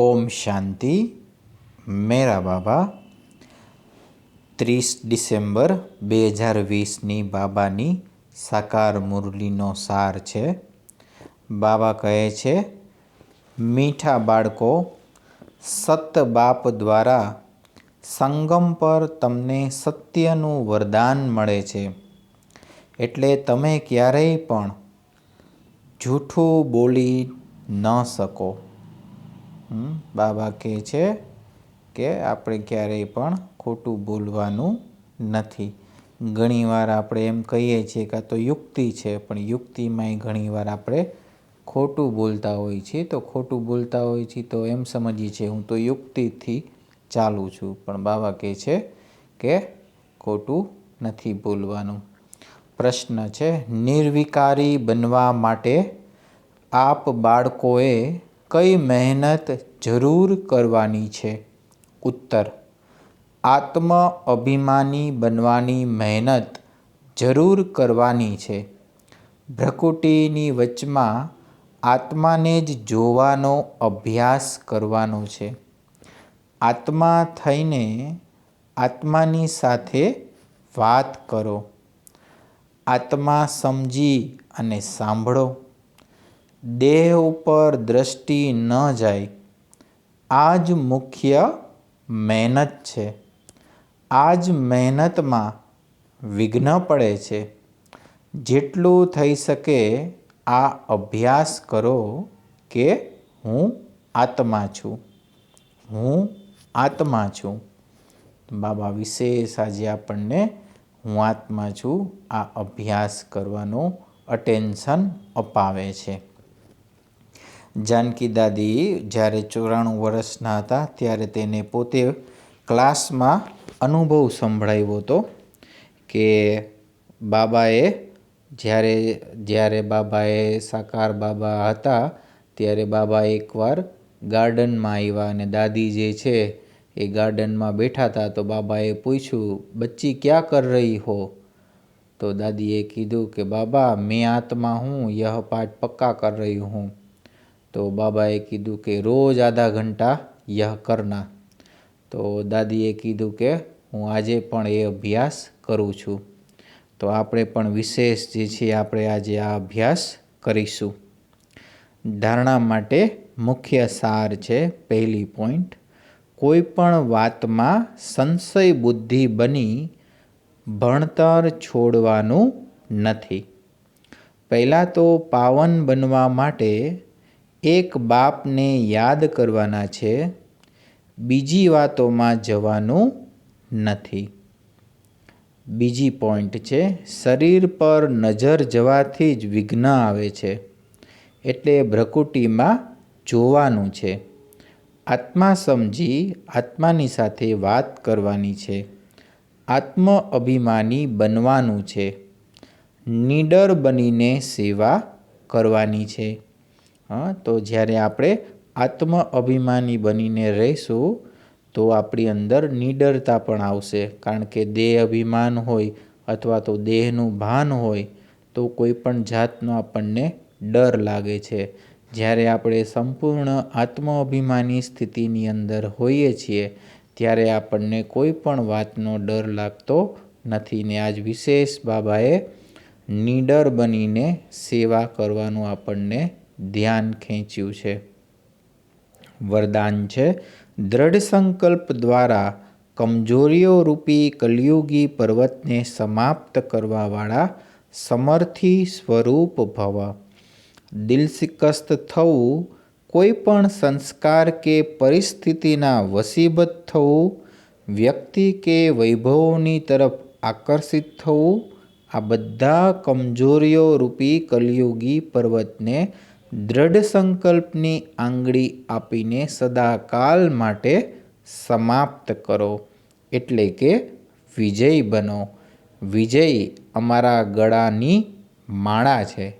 ઓમ શાંતિ, મેરા બાબા. ત્રીસ ડિસેમ્બર બે હજાર વીસની બાબાની સાકાર મુરલીનો સાર છે. બાબા કહે છે, મીઠા બાળકો, સત બાપ દ્વારા સંગમ પર તમને સત્યનું વરદાન મળે છે. એટલે તમે ક્યારેય પણ જૂઠું બોલી ન શકો. બાબા કહે છે કે આપણે ક્યારેય પણ ખોટું બોલવાનું નથી. ઘણીવાર આપણે એમ કહીએ છીએ કે આ તો યુક્તિ છે, પણ યુક્તિમાંય ઘણીવાર આપણે ખોટું બોલતા હોઈએ છીએ. તો ખોટું બોલતા હોઈએ છીએ તો એમ સમજીએ છીએ, હું તો યુક્તિથી ચાલું છું. પણ બાબા કહે છે કે ખોટું નથી બોલવાનું. પ્રશ્ન છે, નિર્વિકારી બનવા માટે આપ બાળકોએ કઈ મહેનત જરૂર કરવાની છે? ઉત્તર, આત્મ અભિમાની બનવાની મહેનત જરૂર કરવાની છે. ભ્રકુટીની વચમાં આત્માને જ જોવાનો અભ્યાસ કરવાનો છે. આત્મા થઈને આત્માની સાથે વાત કરો. આત્મા સમજી અને સાંભળો. દેહ ઉપર દ્રષ્ટિ ન જાય આ જ મુખ્ય મહેનત છે. આ જ મહેનતમાં વિઘ્ન પડે છે. જેટલું થઈ શકે આ અભ્યાસ કરો કે હું આત્મા છું. હું આત્મા છું. બાબા, વિશેષ આજે આપણને હું આત્મા છું આ અભ્યાસ કરવાનો અટેન્શન અપાવે છે. જાનકી દાદી જ્યારે ચોરાણું વર્ષના હતા ત્યારે તેને પોતે ક્લાસમાં અનુભવ સંભળાવ્યો હતો કે બાબાએ જ્યારે જ્યારે બાબાએ સાકાર બાબા હતા ત્યારે બાબા એકવાર ગાર્ડનમાં આવ્યા અને દાદી જે છે એ ગાર્ડનમાં બેઠા હતા તો બાબાએ પૂછ્યું, બચ્ચી ક્યાં કર રહી હો? તો દાદીએ કીધું કે, બાબા, મેં આત્મા હું, યહ પાઠ પક્કા કર રહી હું. તો બાબાએ કીધું કે રોજ આધા ઘંટા યહ કરના. તો દાદીએ કીધું કે હું આજે પણ એ અભ્યાસ કરું છું. તો આપણે પણ વિશેષ જે છે આપણે આજે આ અભ્યાસ કરીશું. ધારણા માટે મુખ્ય સાર છે પહેલી પોઈન્ટ. કોઈ પણ વાતમાં સંશય બુદ્ધિ બની ભણતર છોડવાનું નથી. પહેલાં તો પાવન બનવા માટે એક બાપને યાદ કરવાના છે, બીજી વાતોમાં જવાનું નથી. બીજી પોઈન્ટ છે, શરીર પર નજર જવાથી જ વિઘ્ન આવે છે, એટલે ભ્રકુટીમાં જોવાનું છે. આત્મા સમજી આત્માની સાથે વાત કરવાની છે. આત્મ અભિમાની બનવાનું છે. નીડર બનીને સેવા કરવાની છે. હા, તો જ્યારે આપણે આત્મ અભિમાની બનીને રહીશું, તો આપણી અંદર નીડરતા પણ આવશે. કારણ કે દેહ અભિમાન હોય અથવા તો દેહનું ભાન હોય, તો કોઈ પણ જાતનો આપણને ડર લાગે છે. જ્યારે આપણે સંપૂર્ણ આત્મ અભિમાની સ્થિતિની અંદર હોઈએ છીએ, ત્યારે આપણને કોઈ પણ વાતનો ડર લાગતો નથી ને આજ વિશેષ બાબાએ નીડર બનીને સેવા કરવાનું આપણને ધ્યાન ખેંચ્યું છે. વરદાન છે. દ્રઢ સંકલ્પ દ્વારા કમજોરીઓ રૂપી કલયુગી પર્વતને સમાપ્ત કરવાવાળા સમર્થી સ્વરૂપ ભવ. દિલશિકસ્ત થવું, કોઈ પણ સંસ્કાર કે પરિસ્થિતિના વસીબત થવું, વ્યક્તિ કે વૈભવોની તરફ આકર્ષિત થવું, આ બધા કમજોરીઓ રૂપી કલયુગી પર્વતને દ્રઢ સંકલ્પની આંગળી આપીને સદાકાલ માટે સમાપ્ત કરો. એટલે કે વિજય બનો. વિજય અમારા ગળાની માળા છે.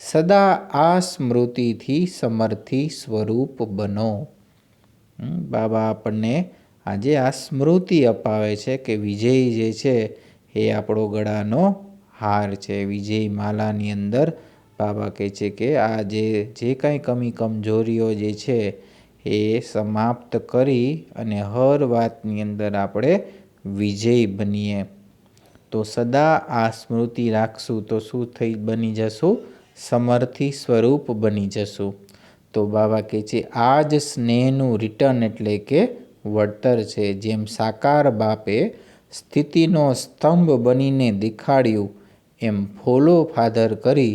સદા આ સ્મૃતિથી સમર્થી સ્વરૂપ બનો. બાબા આપણને આજે આ સ્મૃતિ અપાવે છે કે વિજય જે છે, એ આપણો ગળાનો હાર છે. વિજય માલાની અંદર બાબા કહે છે કે આ જે જે કાંઈ કમી કમજોરીઓ જે છે એ સમાપ્ત કરી અને હર વાતની અંદર આપણે વિજય બનીએ. તો સદા આ સ્મૃતિ રાખશું તો શું થઈ બની જશું? સમર્થી સ્વરૂપ બની જશું. તો બાબા કહે છે, આ જ સ્નેહનું રિટર્ન એટલે કે વળતર છે, જેમ સાકાર બાપે સ્થિતિનો સ્તંભ બનીને દેખાડ્યું, એમ ફોલો ફાધર કરી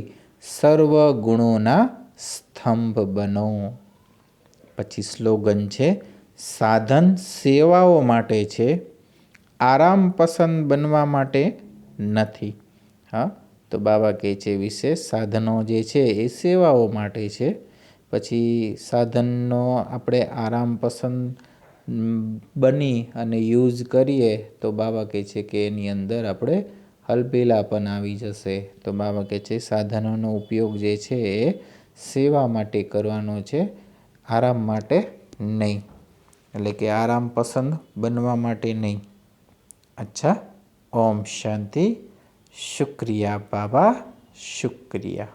સર્વ ગુણોના સ્તંભ બનો. પછી સ્લોગન છે, સાધન સેવાઓ માટે છે, આરામ પસંદ બનવા માટે નથી. હા, તો બાબા કહે છે વિશેષ સાધનો જે છે એ સેવાઓ માટે છે. પછી સાધનનો આપણે આરામ પસંદ બની અને યુઝ કરીએ, તો બાબા કહે છે કે એની અંદર આપણે હલબેલા પણ આવી જશે. તો બાબા કહે છે, સાધનોનો ઉપયોગ જે છે એ સેવા માટે કરવાનો છે, આરામ માટે નહીં. એટલે કે આરામ પસંદ બનવા માટે નહીં. અચ્છા, ઓમ શાંતિ, શુક્રિયા બાબા, શુક્રિયા.